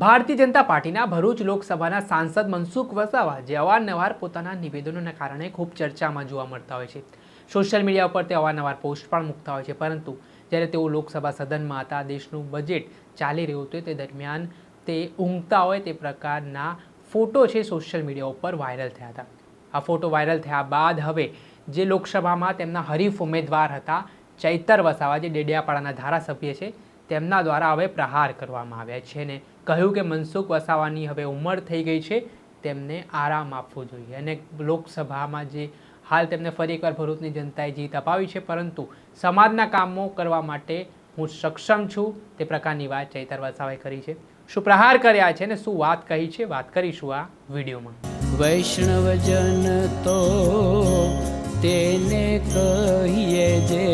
ભારતીય જનતા પાર્ટીના ભરૂચ લોકસભાના સાંસદ મનસુખ વસાવા જે અવારનવાર પોતાના નિવેદનોના કારણે ખૂબ ચર્ચામાં જોવા મળતા હોય છે. સોશિયલ મીડિયા ઉપર તે અવારનવાર પોસ્ટ પણ મૂકતા હોય છે, પરંતુ જ્યારે તેઓ લોકસભા સદનમાં હતા, દેશનું બજેટ ચાલી રહ્યું હતું, તે દરમિયાન તે ઊંઘતા હોય તે પ્રકારના ફોટો છે સોશિયલ મીડિયા ઉપર વાયરલ થયા હતા. આ ફોટો વાયરલ થયા બાદ હવે જે લોકસભામાં તેમના હરીફ ઉમેદવાર હતા, ચૈતર વસાવા, જે ડેડિયાપાડાના ધારાસભ્ય છે તેમના દ્વારા હવે પ્રહાર કરવામાં આવ્યા છે ને કહ્યું કે મનસુખ વસાવાની હવે ઉંમર થઈ ગઈ છે, તેમને આરામ આપવો જોઈએ. અને લોકસભામાં જે હાલ તેમને ફરી એકવાર ભરૂચની જનતાએ જીત અપાવી છે, પરંતુ સમાજના કામો કરવા માટે હું સક્ષમ છું, તે પ્રકારની વાત ચૈતર વસાવાએ કરી છે. શું પ્રહાર કર્યા છે ને શું વાત કહી છે, વાત કરીશું આ વિડીયોમાં. વૈષ્ણવજન તો તેને કહીએ જે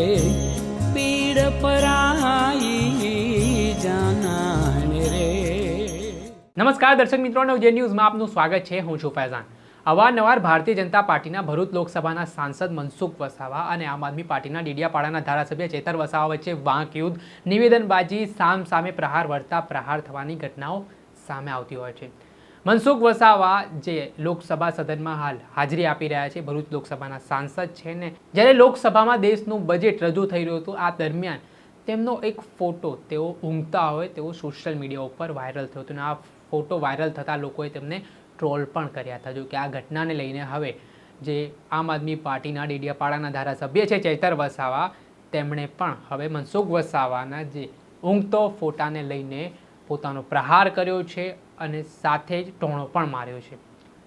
પીડ પરાઈ જાનાને રે. નમસ્કાર દર્શક મિત્રો નવજે ન્યૂઝમાં આપનું સ્વાગત છે. હું છું ફૈઝાન. અવારનવાર ભારતીય જનતા પાર્ટીના ભરૂચ લોકસભાના સાંસદ મનસુખ વસાવા અને આમ આદમી પાર્ટીના ડીડિયાપાડાના ધારાસભ્ય ચેતર વસાવા વચ્ચે વાંક યુદ્ધ નિવેદનબાજી સામ સામે પ્રહાર, વળતા પ્રહાર થવાની ઘટનાઓ સામે આવતી હોય છે. મનસુખ વસાવા જે લોકસભા સદનમાં હાલ હાજરી આપી રહ્યા છે, ભરૂચ લોકસભાના સાંસદ છે ને, જ્યારે લોકસભામાં દેશનું બજેટ રજૂ થઈ રહ્યું હતું, આ દરમિયાન તેમનો એક ફોટો તેઓ ઊંઘતા હોય તેવો સોશિયલ મીડિયા ઉપર વાયરલ થયો હતો અને આ ફોટો વાયરલ થતાં લોકોએ તેમને ટ્રોલ પણ કર્યા હતા. જો કે આ ઘટનાને લઈને હવે જે આમ આદમી પાર્ટીના ડેડિયાપાડાના ધારાસભ્ય છે ચૈતર વસાવા, તેમણે પણ હવે મનસુખ વસાવાના જે ઊંઘતો ફોટાને લઈને પોતાનો પ્રહાર કર્યો છે. અને સાથે જ ટોણો પણ માર્યો છે.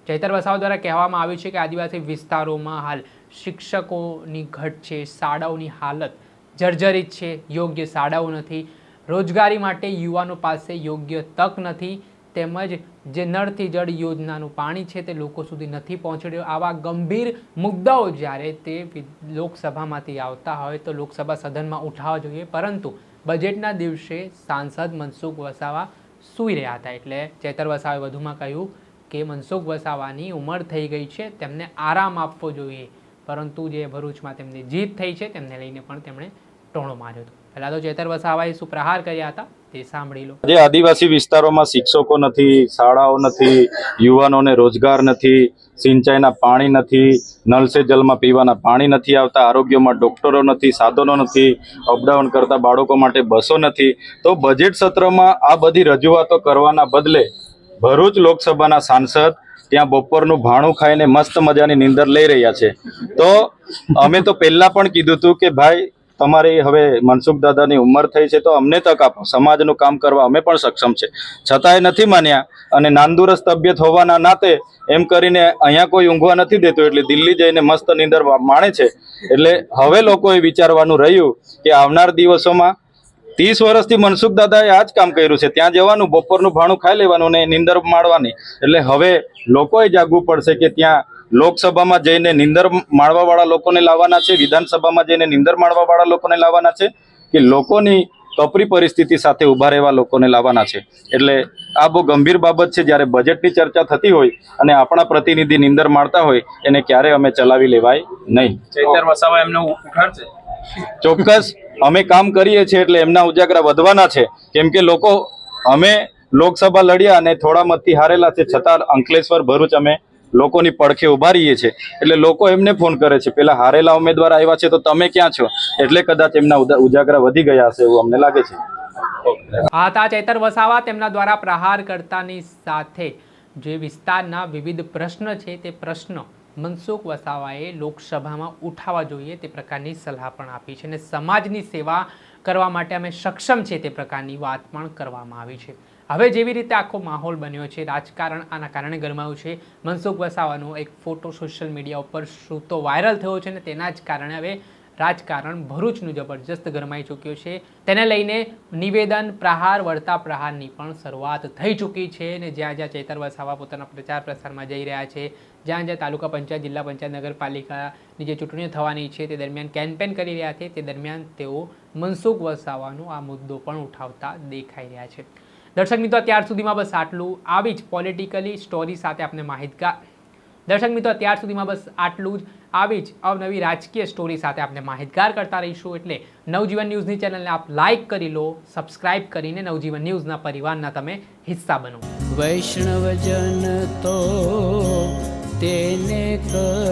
ચૈતર વસાવા દ્વારા કહેવામાં આવ્યું છે કે આદિવાસી વિસ્તારોમાં હાલ શિક્ષકોની ઘટ છે, શાળાઓની હાલત જર્જરિત છે, યોગ્ય શાળાઓ નથી, રોજગારી માટે યુવાનો પાસે યોગ્ય તક નથી, તેમજ જે નળથી જળ યોજનાનું પાણી છે તે લોકો સુધી નથી પહોંચી રહ્યું આવા ગંભીર મુદ્દાઓ જ્યારે તે લોકસભામાંથી આવતા હોય તો લોકસભા સદનમાં ઉઠાવવા જોઈએ. પરંતુ બજેટના દિવસે સાંસદ મનસુખ વસાવા સૂઈ રહ્યા હતા એટલે ચેતર વસાવે વધુમાં કહ્યું કે મનસુખ વસાવાની ઉંમર થઈ ગઈ છે, તેમને આરામ આપવો જોઈએ. પરંતુ જે ભરૂચમાં તેમની જીત થઈ છે, તેમને લઈને પણ તેમણે ટોણો માર્યો હતો. પહેલાં તો ચેતર વસાવાએ સુપ્રહાર કર્યા હતા. તે સાંભળી લો. જે આદિવાસી વિસ્તારોમાં શિક્ષકો નથી, શાળાઓ નથી, યુવાનોને રોજગાર નથી, સિંચાઈના પાણી નથી, નલસે જલમાં પીવાના પાણી નથી આવતા, આરોગ્યમાં ડોક્ટરો નથી, સાધનો નથી, અપડાઉન કરતા બાળકો માટે બસો નથી. તો બજેટ સત્રમાં આ બધી રજૂઆતો કરવાના બદલે ભરૂચ લોકસભાના સાંસદ ત્યાં બપોરનું ભાણું ખાઈને મસ્ત મજાની નીંદર લઈ રહ્યા છે. તો અમે તો પહેલાં પણ કીધું હતું કે ભાઈ તમારી હવે મનસુખ દાદાની ઉંમર થઈ છે તો અમને તક આપો. સમાજનું કામ કરવા અમે પણ સક્ષમ છે. છતાંય નથી માન્યા અને નાંદુરસ્ત તબિયત હોવાના નાતે એમ કરીને અહીંયા કોઈ ઊંઘવા નથી દેતું એટલે દિલ્હી જઈને મસ્ત નીંદર માણે છે. એટલે હવે લોકોએ વિચારવાનું રહ્યું કે આવનાર દિવસોમાં ત્રીસ વર્ષથી મનસુખ દાદાએ આ જ કામ કર્યું છે. ત્યાં જવાનું, બપોરનું ભાણું ખાઈ લેવાનું ને નીંદર માણવાની. એટલે હવે લોકોએ જાગવું પડશે કે ત્યાં લોકસભામાં જઈને નિંદર માણવાવાળા લોકોને લાવવાના છે વિધાનસભામાં જઈને નિંદર માણવા વાળા લોકોને લાવવાના છે કે લોકોની કપરી પરિસ્થિતિ સાથે ઊભા રહેવા લોકોને લાવવાના છે. એટલે આ બહુ ગંભીર બાબત છે જ્યારે બજેટની ચર્ચા થતી હોય અને આપણા પ્રતિનિધિ નિંદર માણતા હોય એને ક્યારે અમે ચલાવી લેવાય નહીં. ચૈતર વસાવા એમને ઉઠાડશે ચોક્કસ અમે કામ કરીએ છીએ એટલે એમના ઉજાગરા વધવાના છે. કેમ કે લોકો અમે લોકસભા લડ્યા અને થોડા મતથી હારેલા છે છતાં અંકલેશ્વર ભરૂચ અમે લોકોની પડખે ઊભા રહીએ છીએ. એટલે લોકો એમને ફોન કરે છે, પેલા હારેલા ઉમેદવાર આવ્યા છે તો તમે ક્યાં છો? એટલે કદાચ એમના ઉજાગરા વધી ગયા હશે એવું અમને લાગે છે. આ ચેતર ચૈતર વસાવા તેમના દ્વારા પ્રહાર કરતાની સાથે જે વિસ્તારના વિવિધ પ્રશ્ન છે તે પ્રશ્ન મનસુખ વસાવાએ લોકસભામાં ઉઠાવવા જોઈએ તે પ્રકારની સલાહ પણ આપી છે અને સમાજની સેવા કરવા માટે અમે સક્ષમ છે તે પ્રકારની વાત પણ કરવામાં આવી છે. હવે જેવી રીતે આખો માહોલ બન્યો છે, રાજકારણ આના કારણે ગરમાયું છે. મનસુખ વસાવાનો એક ફોટો સોશિયલ મીડિયા ઉપર સૂતો વાયરલ થયો છે અને તેના જ કારણે હવે રાજકારણ ભરૂચનું જબરજસ્ત ગરમાઈ ચૂક્યું છે. તેને લઈને નિવેદન પ્રહાર, વળતા પ્રહારની પણ શરૂઆત થઈ ચૂકી છે અને જ્યાં જ્યાં ચેતર વસાવા પોતાના પ્રચાર પ્રસારમાં જઈ રહ્યા છે, જ્યાં જ્યાં તાલુકા પંચાયત, જિલ્લા પંચાયત, નગરપાલિકાની જે ચૂંટણીઓ થવાની છે તે દરમિયાન કેમ્પેન કરી રહ્યા છે. તે દરમિયાન તેઓ મનસુખ વસાવાનો આ મુદ્દો પણ ઉઠાવતા દેખાઈ રહ્યા છે. દર્શક મિત્રો અત્યાર સુધીમાં બસ આટલું. આવી જ પોલિટિકલી સ્ટોરી સાથે આપણે માહિતગાર. દર્શક મિત્રો અત્યાર સુધીમાં બસ આટલું જ. આવી જ અવનવી રાજકીય સ્ટોરી સાથે આપણે માહિતગાર કરતા રહીશું. એટલે નવજીવન ન્યૂઝની ચેનલને આપ લાઇક કરી લો સબસ્ક્રાઇબ કરીને નવજીવન ન્યૂઝના પરિવારના તમે હિસ્સા બનો. વૈષ્ણવજન તો તેને કર